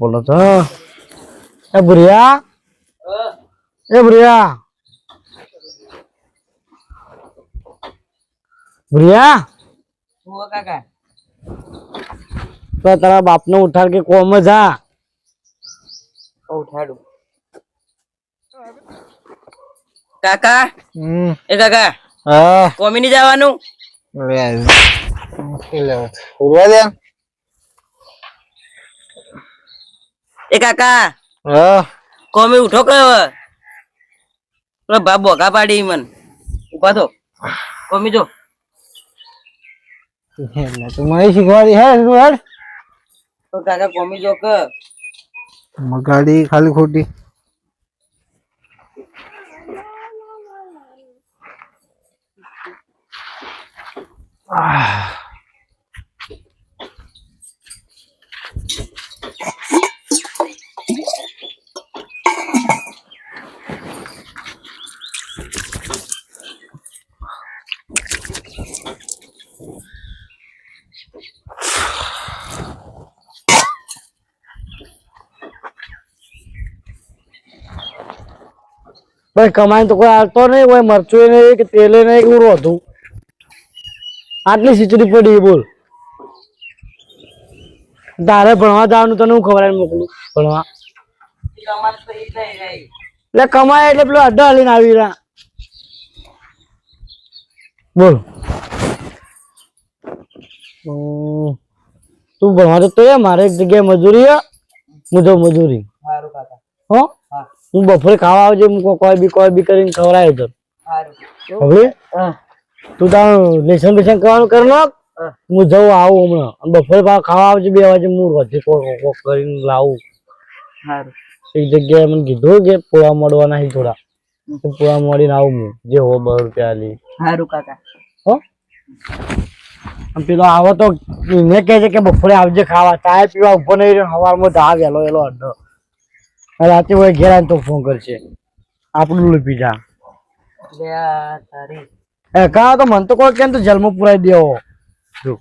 પડે તો. એ ભુરિયા. એ ભુરિયા. ભુરિયા. હું કાકા. તો તારા બાપને ઉઠાડ કે કોમ જા ઉઠાડું. કાકા. હમ. એ કાકા હા. કોમી ની જવાનું ઉડવા દે. એ કાકા હા. કોમી ઉઠો કે? પેલો બા બોગા પાડી મન. ઊભા થો. કોમી જો. એટલે તું મને શીખવાડી હે તું હેડ? તો કાકા કોમી જો કે મગાડી ખાલી ખોટી. ભાઈ કમાઈને તો કોઈ આવતો નહીં કોઈ મરચું નહીં કે તેલે નહીં એવું રોધું. આટલી ખીચડી પડી બોલ. તારે ભણવા જવાનું તને હું ખબર મોકલું. ભણવા. તો એટલે કમાય એટલે પેલો અડ્ડો હાલીને આવી રહ્યા. બોલ. તું ભણવા રે મારે એક જગ્યાએ મજૂરી હે જાઉં મજૂરી. સારું કાકા. હો? હા બપોરે ખાવા આવજે હું કોઈ બી કોઈ બી કરીને ખવડાવી તો હવે તું તારું લેસન બેસન કરવાનું કર નાખ. હું. જઉં આવું હમણાં. બપોરે પાછા ખાવા આવજે બે વાગે હું રોજે કોક કોક કરીને લાવું. એક જગ્યાએ મને કીધું કે પોળા મળવાના છે થોડા. પોળા મળીને આવું હું. જે હો બસો રૂપિયા લી સારું કાકા. હો? પેલો આવો તો એને કહે છે કે બપોરે આવજે ખાવા. ચાય પીવા ઊભો નહીં રહ્યો સવારમાં ધા વહેલો વહેલો અડધો. રાતે હોય ઘેર આવીને તો ફોન કરશે. આપણું લીપી જા તારી. એ કા તો મન તો કોઈ કેમ તો જલમો પુરાઈ દેવો જો.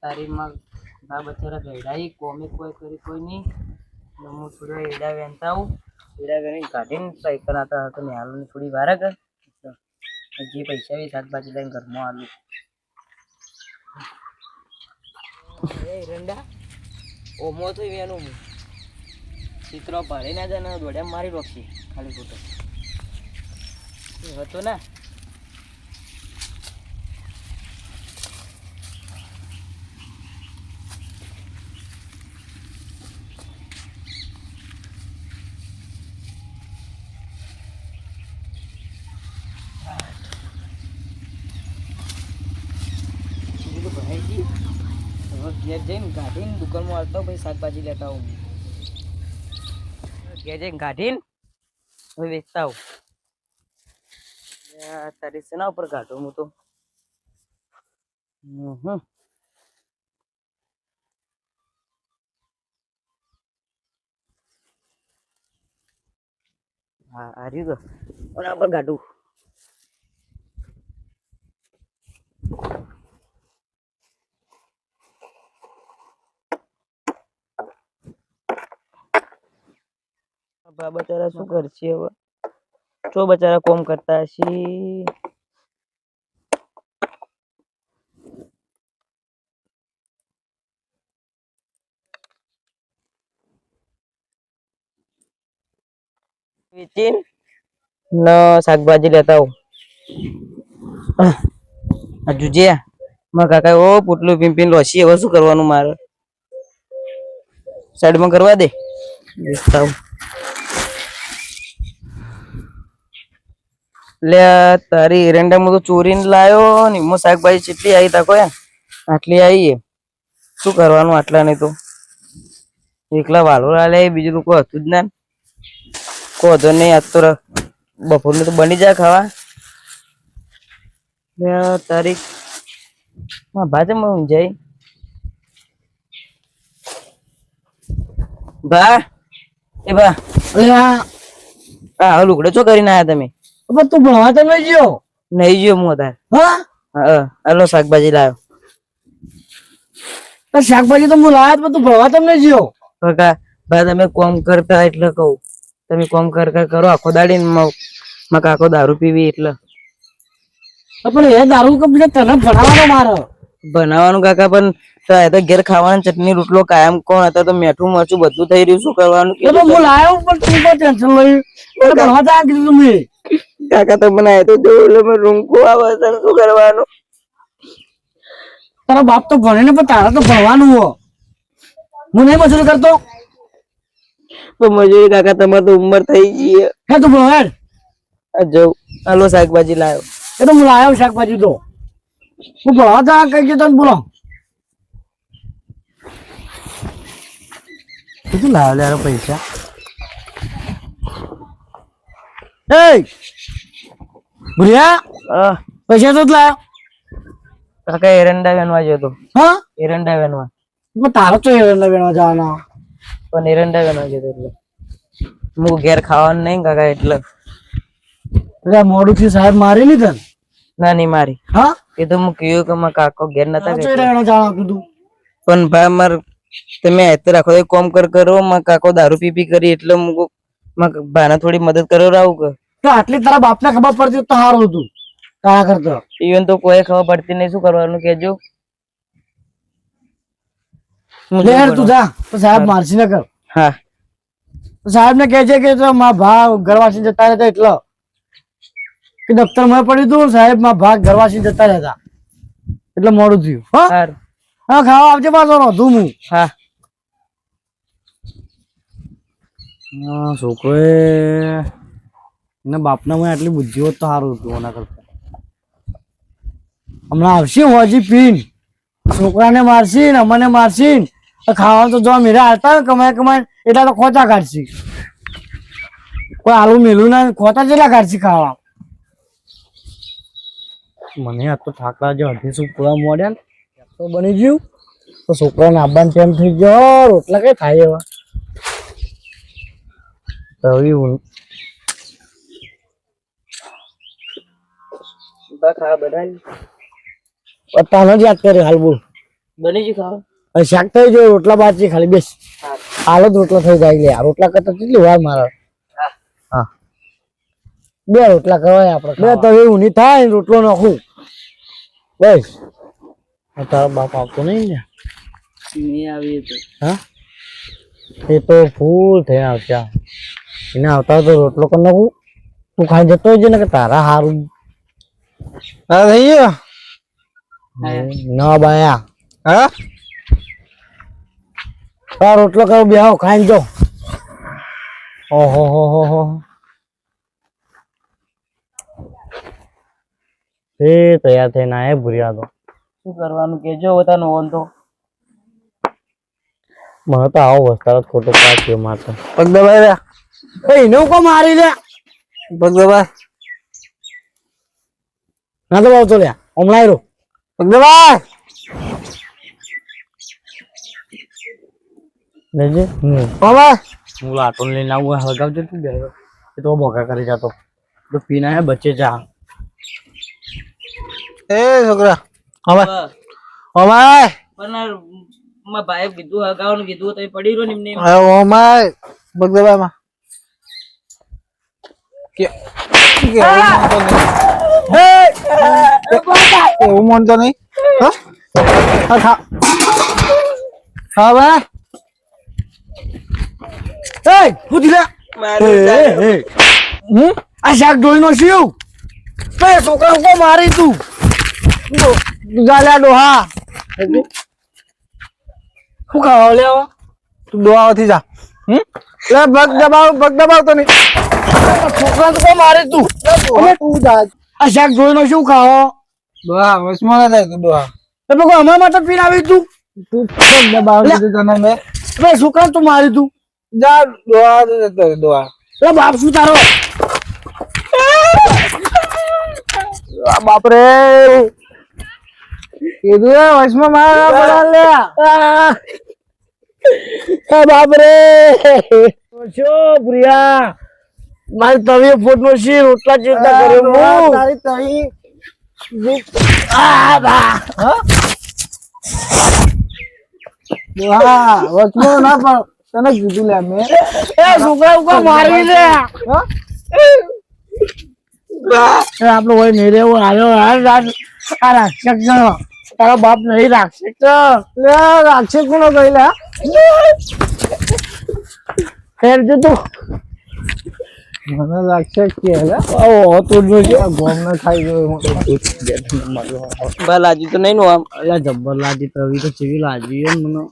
તારી માં બા બચારા ગઈડાઈ કોમે કોઈ કરી કોઈ નહીં હું થોડો એડા વેનતા આવું. એડા વેણી કાઢીને સાયકલ હતા તો મેં હાલું થોડી વાર કર જે પૈસા બી શાકભાજી લઈને ઘરમાં આલું. એ રંડા ઓમો થઈ વેનું હું ચિત્રો પાડી ના જાય દોડ્યા મારી રોકશી ખાલી ખોટો એ હતો ને. ઘેર જઈને ગાઢીને દુકાનમાં આવતા ભાઈ શાકભાજી લેતા આવું. હું. ઘેર જઈને ગાઢીને હવે વેચતા આવું લે આ તારી શેના ઉપર કાઢું હું તો હમ હમ. હા આ રહ્યું તો ઓના પર કાઢું બા બચારા શું કરશે હવે જો બચારા કોમ કરતા હશે વેચીન ન શાકભાજી લેતા આવું આ જુજિયા મારા કાકા ઓ પુટલું પીંપીને લોસી હવે શું કરવાનું મારે સાઈડમાં કરવા દે વેચતા આવું લે તારી તારી એરંડામાં તો ચોરીને લાયો ને શાકભાજી ચેટલી આવી તા કોઈ આટલી આવી શું કરવાનું આટલા નહીં તો? એકલા વાલોરા લે બીજું તો કોઈ હતું જ ના કોઈ હતો નહીં આજ તો બપોરનું તો બની જાય ખાવા. લે તારી માં ભાજે માં જઈ. ભા એ ભા. આ લુગડો ચો કરીને આયા તમે? પણ તું ભણવા તો નહીં ગયો? નહીં ગયો હું અત્યારે. હા? હા શાકભાજી લાવ્યો. શાકભાજી તો હું લાયા પણ તું ભણવા તમને ગયો? કાકા ભાઈ તમે કોમ કરતા એટલે કહું. તમે કોમ કર કર આખો દાડી ને કાકો દારૂ પીવી એટલે. પણ એ દારૂ કે બીજા તને ભણાવવાનો મારો. બનાવવાનું કાકા પણ એ તો ઘેર ખાવાનું ચટણી રોટલો કાયમ કોણ હતા તો મેઠું મરચું બધું થઈ રહ્યું શું કરવાનું? એ તો હું લાયો પણ તું ટેન્શન લઈ. ભણવા જા કીધું મેં. કાકા તો આ તો જોયું એટલે રૂંકું આવે છે શું કરવાનું? તારા બાપ તો ભણે ને પણ તારા તો ભણવાનું હો. હું નહીં મજૂરી કરતો? તો મજૂરી કાકા તમારે તો ઉંમર થઈ ગઈ હે. તું ભણ. જવું હાલો શાકભાજી લાવ્યો એ તો હું લાવ્યો શાકભાજી તો. હું ભણવા જા કઈ ગયો તને બોલો. કેટલું લાવ્યો લે પૈસા? એ ભૂરિયા પૈસા તો લાયો. કાકા એરંડા વેનવા જતો હા? એરંડા વેનવા પણ તારો તો એરંડા વેણવા જવાનો. પણ એરંડા વેનવા જતો એટલે. હું ઘેર ખાવાનું નહીં કાકા એટલે. એટલે મોડું થી સાહેબ મારી લીધા ને? ના નહીં મારી. હા? એ તો હું કહ્યું કે મારા કાકો ઘેર નતા કીધું. પણ ભાઈ માર તમે આતે રાખો તો કોમ કર કરો મારા કાકો દારૂ પી પી કરી એટલે હું મારા ભાઈને થોડી મદદ કરો રાવું કે. તો આટલી તારા બાપને ખબર પડતી તો સારું હતું. કા કરતો? ઈવન તો કોઈ ખબર પડતી નહીં શું કરવાનું કેજો હું લે જઉં હેડ તું જા. તો સાહેબ મારસી ન કર હા. સાહેબ ને કહે છે કે તો મારા ભા ઘરવાસી જતા રહેતા એટલો. કે દફતરમાં પડ્યું હતું સાહેબમાં ભાગ ઘરવાસી જતા રહેતા. એટલે મોડું થયું. હા? હા ખાવા આવજે પાછો રોધું હું છોકરોએ એના બાપના મને આટલી બુદ્ધિ હોત તો સારું હતું એના કરતા. હમણાં આવશે હોજી પીન. છોકરાને મારશી ને અમને મારશી ખાવાનું તો જો મેરા આવતા કમાય કમાય એટલા તો ખોટા કાઢશી. કોઈ આલુ મેલું ના ખોટા જેટલા કાઢશી ખાવા? મને આ તો ઠાકરા જે અઢીસો પૂરા મોડ્યા તો બની ગયું. તો છોકરાને આબાન તેમ થઈ ગયો, રોટલા કઈ થાય એવા? તવી બા ખાવા બનાવી તાનો જ યાદ કરે હાલ બોલ. બની ગયું ખાવા? શાક થઈ ગયો રોટલા બાકી ખાલી બેસ. સારું. જ રોટલા થઈ જાય લે. રોટલા કરતા કેટલી વાર મારા? હા. હા. બે રોટલા કરવાય આપણે. બે એવું નહીં થાય રોટલો નાખું. બસ. તારો બાપ આવતો નહીં ને. નહીં આવી તો. હા? એ તો ફૂલ થઈને આવતા એને આવતા તો રોટલો કરી નાખું. તું ખાઈ જતો છે ને કે તારા હારું હા થઈ ગયો ના બાયા. હા? આ રોટલો કરો બેહો ખાઈને જો. ઓહો હો હો હો. એ તૈયાર થઈને આયા ભૂર્યા તો. શું કરવાનું? કેજો બતાનો ઓન તો. મને તો આવો વસ્તાર જ ખોટો પાક્યો મારતો. પગ દબાઈ રહ્યા. એ એને કો મારી લે પગ દબાય ના તો બાવ તો લ્યા. હમણાં આવ્યો પગ લેજે. હું હવે હું લાટો લઈને આવું હળગાવજે તું બે એ તો બોકા કરી જતો. તો પીના હે બચે જા. એ છોકરા હવે પણ આ મારા કીધું હગાવાનું કીધું તો પડી રહ્યો ને એમને. હવે ઓમાય કે કે એવું માનતો નહીં. હા? હા ખા. ખા ભાઈ એ પૂછી લે એ, એ, એ. હમ આ શાક ધોઈ નો શિવ છોકરા કો મારી તું. ગાલ્યા ડોહા. શું ખાવા લે આવા? તું દોવાથી જા. હમ? લે ભગ દબાવ પગ દબાવતો નહીં. છોકરા તો કો મારી તું. હવે તું જા. આ શાક જોઈ નો શું ખાવો દોહા વસમાં થાય તું દોહા એ લોકો અમારા માટે પીન આવી તું તું પગ દબાવ તને મેં? બે છોકરા તું મારી તું જા દોહા જતો દોહા. એ બાપ શું તારો? બાપરે. કીધું હે વચમાં મારા પડા લે. એ બાપ શું પ્રિયા? મારી તવી ફૂટ નો શી રોટલા ચિંતા કર્યો હું? તારી તઈ આ બા. હા? વચમાં ના પણ તને કીધું લે મે. એ છોકરા ઉપર મારી? એ આપણો હોય નહીં રેવો આવ્યો. આ રાક્ષ- છે. તારો બાપ નહીં રાક્ષક છે. લે કહી કોનો કહેલા ફેર છે તું. મને લાગશે કે ઓ તું જો છે ગોમ ના ખાઈ ગયો હું. લાજી તો નહીં નું આમ. જબ્બર લાજી તવી તો ચીવી લાજી એમ મને.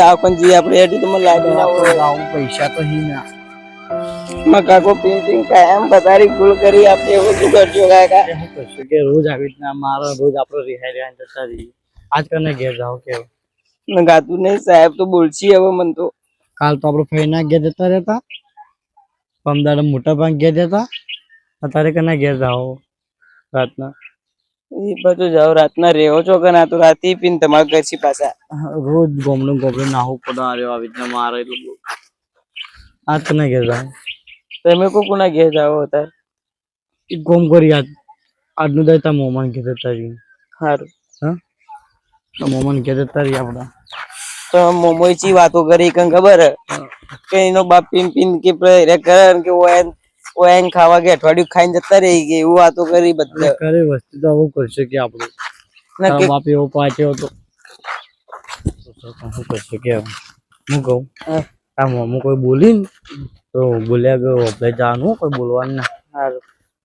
આપણે તો લાગી. ના. પૈસા તો હી ના. માં કાકો પેન્ટિંગ કાયમ પથારી ફૂલ કરી આપે એવું શું કરજો કાકા? કે રોજ આવી રીતના મારો રોજ આપણો રિહાઈ રહ્યા જતા રહીએ. ઘેર જાઓ કેવું ગાતું નહીં સાહેબ તો બોલશી હવે મન તો. કાલ તો આપણે ફઈના ઘેર જતા રહેતા. પમદાડે મોટા ભાગ ઘેર જતા. અત્યારે કના ઘેર જાઓ રાતના? એ બધું જાઓ રાતના રહેવો છો કે ના? તો રાતે પીને તમારા ઘરથી પાછા? રોજ ગોમડું ગોમડું નાહવું પડે આર્યો આવી રીતના મારે એટલું. આજ કને ઘેર જાઓ. તમે કો કોના ઘેર જાઓ અત્યારે? એક ગોમ કરી આજ આજનું દાય તા મોમાન ઘેર જતા રહીએ. સારું હા? મોમાન ઘેર જતા આપડા તો મોમોઈ ચી વાતો કરી કઈ ખબર? કે એનો બાપ પીન પીન કે પ્રેરે કરે કે ઓએન ઓએન ખાવા કે અઠવાડિયું ખાઈને જતા રહી ગઈ એવું વાતો કરી બધા. કરે વસ્તુ તો હું કરશે કે આપણે ના કે બાપ એવો પાછો તો. હું કરશે કે હું કહું? આ મોમો કોઈ બોલી ને તો બોલ્યા ગયો આપણે જાનું કોઈ બોલવાનું ના. સારું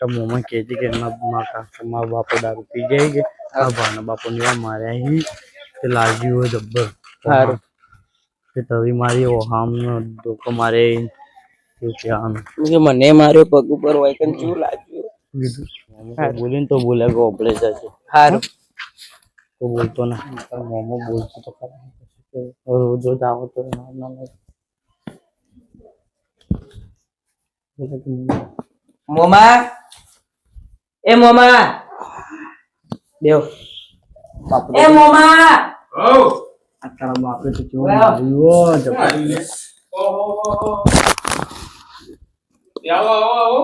તો મોમાં કહેતી કે મા કાકા મારા બાપો દારૂ પી જાય કે. આ ભાના બાપો ને માર્યા લાગ્યું હોય જબ્બર. સારું. તે તવી મારી ઓહામ ધોકો મારે કે મને માર્યો પગ ઉપર હોય કે શું લાગ્યું? બોલીને તો બોલે આપણે જશે સારું તો બોલતો ના. મોમો બોલતો તો ખરા. રોજ રોજ આવો તો મોમા? એ મોમા! બેવ. બાપ એ મોમા! આ તારા બાપે તો કેવું માર્યું હો, આવો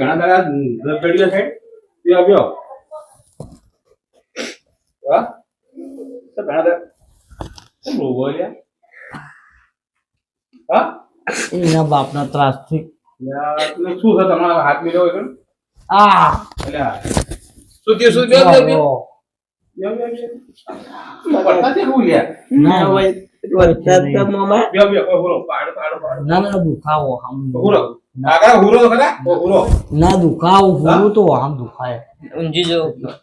ઘણા દાડા રખડ્યો છે તો ઘણા કેમ રોવો લ્યા? હા એના બાપના ત્રાસથી લ્યા, તમે શું છે તમારા હાથ કેમ? આ અલ્યા, શું થયું શું? ના પાડો. ના ના દુખાવો આમ હુરો. તો ખરા? ઓ, હુરો. ના દુખાવો પૂરું તો આમ દુખાય ઊંઘી જો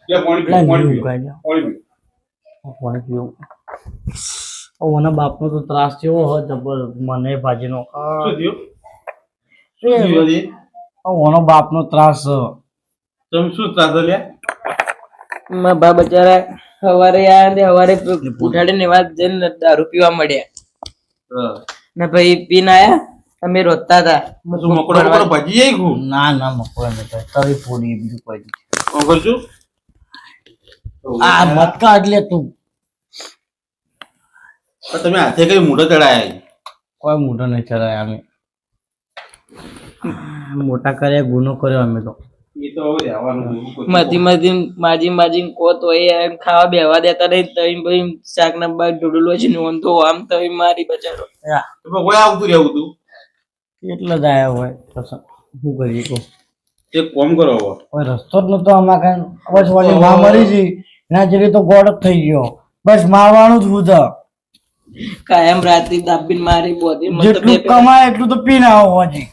લે, પાણી એટલે પીવો, પાણી નહીં પીવો. દુખાય લ્યા. પાણી પીવો. પાણી પીવું ઓના બાપનો તો ત્રાસ જેવો હોય જબર મને ભાજીનો શું થયું? ઓનો બાપનો ત્રાસ તમે શું ચાલો લ્યા? મારા બા બચારા સવારે આયા ને સવારે ઉઠાડીને એવા જઈને દારૂ પીવા મળ્યા ને ભાઈ પીને આયા અમે રોતા હતા. મકડો મકડો મકોડો ભજી જાય ગુ ના ના મકવા નતો તવી પૂરી બીજું કોઈ. કોણ કરશું આ મત એટલે લે તું તમે હાથે કઈ મૂઢો ચડાયા? કોઈ મૂઢો નહીં ચડાયા અમે. મોટા કર્યા ગુનો કર્યો અમે તો. મધી મધી માજી માજી કો તો એ એમ ખાવા બેવા દેતા નહીં તઈ ભાઈ શાક ના બાગ ઢોડલો છે ને તો આમ તઈ મારી બચારો યા, તો પણ કોઈ આવતું રહેવું તું? એટલે જ આયા હોય તો શું શું કરીએ કહો. એક કોમ કરો હવે. રસ્તો જ નતો આમાં કઈ. બસ વાળી માં મરી ગઈ એના જેવી તો ગોડ થઈ ગયો. બસ મારવાનું જ હું કાયમ રાત્રિ દાબી મારી બોધી જેટલું કમાય એટલું તો પીને આવો હજી.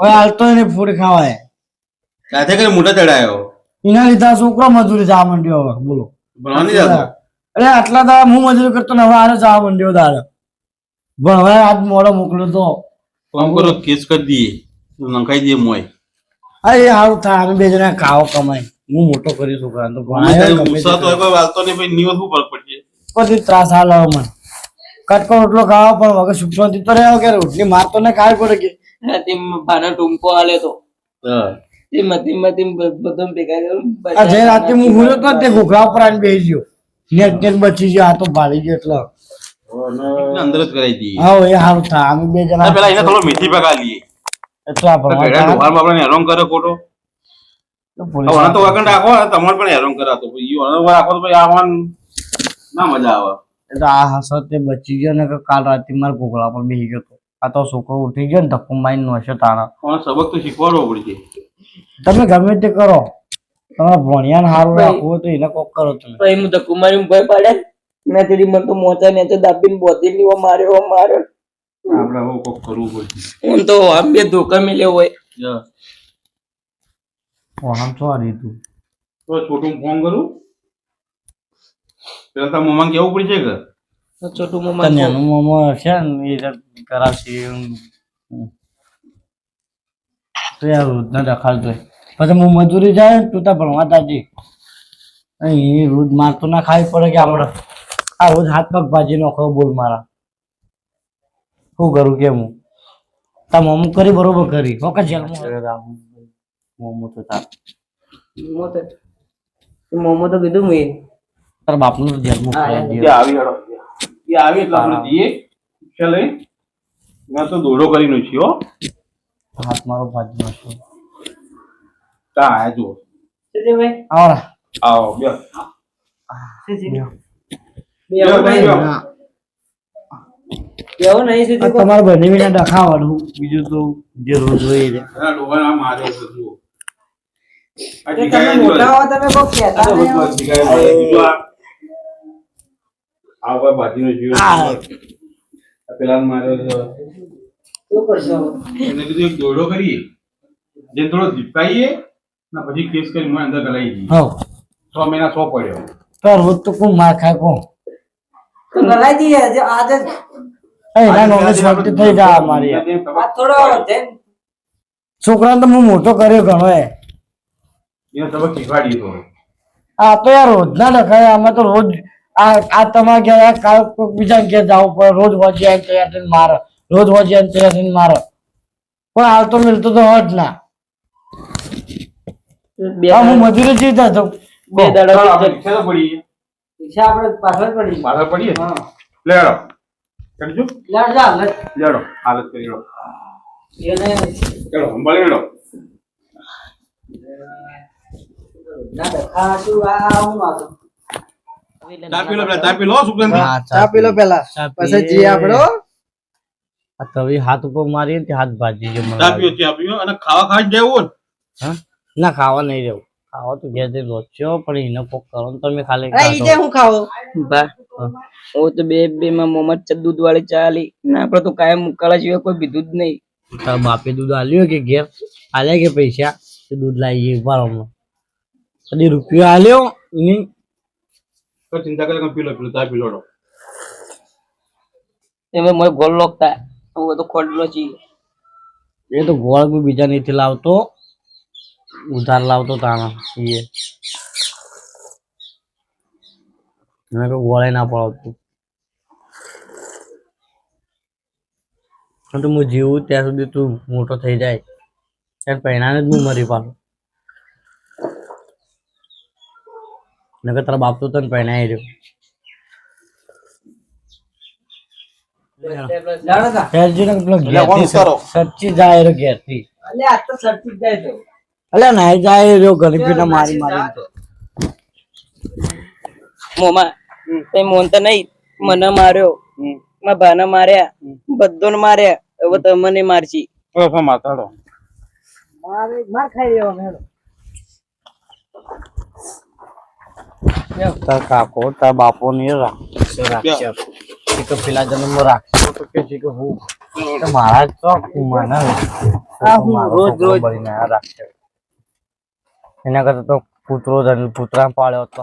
કોઈ હાલતો એને ફૂડ ખાવાય. હાથે કઈ મોટા ચડાયો? એના લીધે છોકરો મજૂરી જવા માંડ્યો હવે બોલો. ભણવાની જતો? અરે આટલા દાડા હું મજૂરી કરતો ને હવે આરે જવા માંડ્યો દાડા. પણ હવે આજ મોડો મોકલ્યો તો. કામ કરો કેસ કરી દઈએ. નંખાઈ દઈએ મોય અરે હારું થાય. અમે બે જણા ખાવો કમાય હું મોટો કરી છોકરા તો. ભણાય ગુસ્સા તો કોઈ વાલતો નહીં ભાઈ નિયત ઉપર ફરક પછી ત્રાસ હાલ મને. કટકો રોટલો ખાવા પણ વગર સુખ શાંતિ તો રહ્યો કે રોટલી માર તો ને ખાવી પડે કે? ભાના ટૂંકો આલે તો. હા. તે મધી મધી ભેગા કર્યો આ જે રાતે હું ભૂલ્યો તો તે ઘોઘરા ઉપર આવીને બેસી ગયો. નેટ નેટ બચી ગયો આ તો ભાળી ગયો એટલે. અંદર જ કરાવી દઈએ હા એ સારું થાય અમે બે જણા પેલા એને થોડો મીઠી પકા લઈએ એટલા ઘેડા આપણે હેરાન કરે ખોટો. તો વગર રાખો તમારે પણ હેરાન કરાતો. ઈ આને રાખો તો આવવાનું ના મજા આવે. એટલે આ હસત તે બચી ગયો ને કાલ રાતે મારા ઘોઘળા પર બેસી ગયો આ તો છોકરો ઉઠી ગયો ને ધક્કો મારીને નોશે તાણા. પણ સબક તો શીખવાડવો પડશે. તમે ગમે તે કરો. તમારા ભણિયાને હારું રાખવું હોય તો એને કોક કરો તમે. તો એમ ધક્કો મારી ભય પાડે. મેં તેરી મને તો મોચા ને દાબીને બોધી લીવો માર્યો માર્યો આપણે હવે કોક કરવું પડશે. હું તો આમ બે ધોકા મિલ્યો હોય. યા. તો આ તું તો છોટું ફોન કરું? પેલા તારા મમ્મા કેવું પડશે કે? તો છોટું મોમાં કન્યાનું મોમાં છે ને એ કરાવશે તો યાર રોજ ના રખાડતો પછી હું મજૂરી જાય ને તું ત્યાં ભણવા તાજી અહીં રોજ માર તો ના ખાવી પડે કે આપણે આ રોજ હાથ પગ ભાજી નાખો બોલ મારા. શું કરું કે હું? તા મોમો કરી બરોબર કરી. ઓકે જેલમાં મોમો તો તાર. મોમો તો કીધું મેં. તારા બાપનું જેલમાં. આવી હેડો. એ આવી એટલે આપણે જઈએ. ચાલે મેં તો દોડો કરીને છે હાથ મારો ભાજી નાખ્યો તા આયા જુઓ ભાઈ આવો. બે તમારા બંને વિના ડખાવાનું બીજું તો જે રોજ હોય આ તમે ટીકાએ બાજીનો મારે. જીવ આ. આ પેલાને માર્યો છે. એને કીધું એક દોડો કરીએ જે થોડો ધીપાઈએ ને પછી કેસ કરી મને અંદર ગલાઈ દઈએ. છ મહિના સો પડ્યો. તો રોજ તો કોણ માર ખાય કોણ? તો લડાઈ દઈએ આજે થઈ અમારી. થોડો છોકરાને તો હું મોટો કર્યો ઘણો એ. આ તો યાર રોજ ના લખાય આમાં તો રોજ આ આ તમારા ઘેર કાલ કોઈક બીજા ઘેર જવું પડે? રોજ વજી આવીને તૈયાર થઈને મારે. રોજ વજી આવીને તૈયાર થઈને મારે. પણ આવતો મિલતો તો હટ ના. બે હું મજૂરી જીતા હતો. બે દાડા રિક્ષા તો પડીએ. રિક્ષા આપણે પાછળ પડી પાછળ પડીએ? લેડો કરજો લડ જા લેડો. હાલત કરી લો એને સંભાળી લેડો ના આ હું ચા પી લો પેલા ચા પી લો સુગંધ. ચા પી લો પેલા. પછી જી આપણો તવી હાથ ઉપર મારી તે હાથ ભાજી જો ચા પીઓ ચા પીઓ અને ખાવા ખાવા જવું હા? ના ખાવા નહીં રહેવું ખાવા તો ઘેર રોચ્યો પણ એને કોક કરો તમે ખાલી ઈ હું ખાવો? બા હું તો બે બે માં મોમત દૂધ વાળી ચા આલી. ના આપડે તો કાયમ મુકાળા સિવાય કોઈ બીધું જ નહીં. તારા બાપે દૂધ આલ્યું કે ઘેર? આલ્યા કે પૈસા? દૂધ લાવી ઊભા કદી રૂપિયો આલ્યો એની લો પી લો ચા પી લો એમાં મને ગોળ લોકતા હું તો ખોડલો છી એ તો ગોળ બી બીજા નથી લાવતો. ઉધાર લાવતો તાણા એ મેં કોઈ ગોળે ના પડાવતું. તો હું જીવું ત્યાં સુધી તું મોટો થઈ જાય. ત્યારે પહેણાને જ હું મરી પાડું. નકર તારા બાપ તો તને પહેણાઈ રહ્યો સરચી જાય રહ્યો ઘેરથી અલે આ તો સરથી જ જાય તો અલે નાઈ જાય રહ્યો ગરીબી મારી મારી તો મોમા તે મોનતા નહીં મને માર્યો મારા ભાને માર્યા બધોને માર્યા હવે તમને મારશી માતાડો માર ખાઈ મેડો તાર કાકો તાર બાપો ને એ તો પેલા જન્મ રાખશે તો કે છે કે હું મારા જ મને આ હું રોજ રોજ બનીને આ એના કરતા તો પુતરા પાળ્યો તો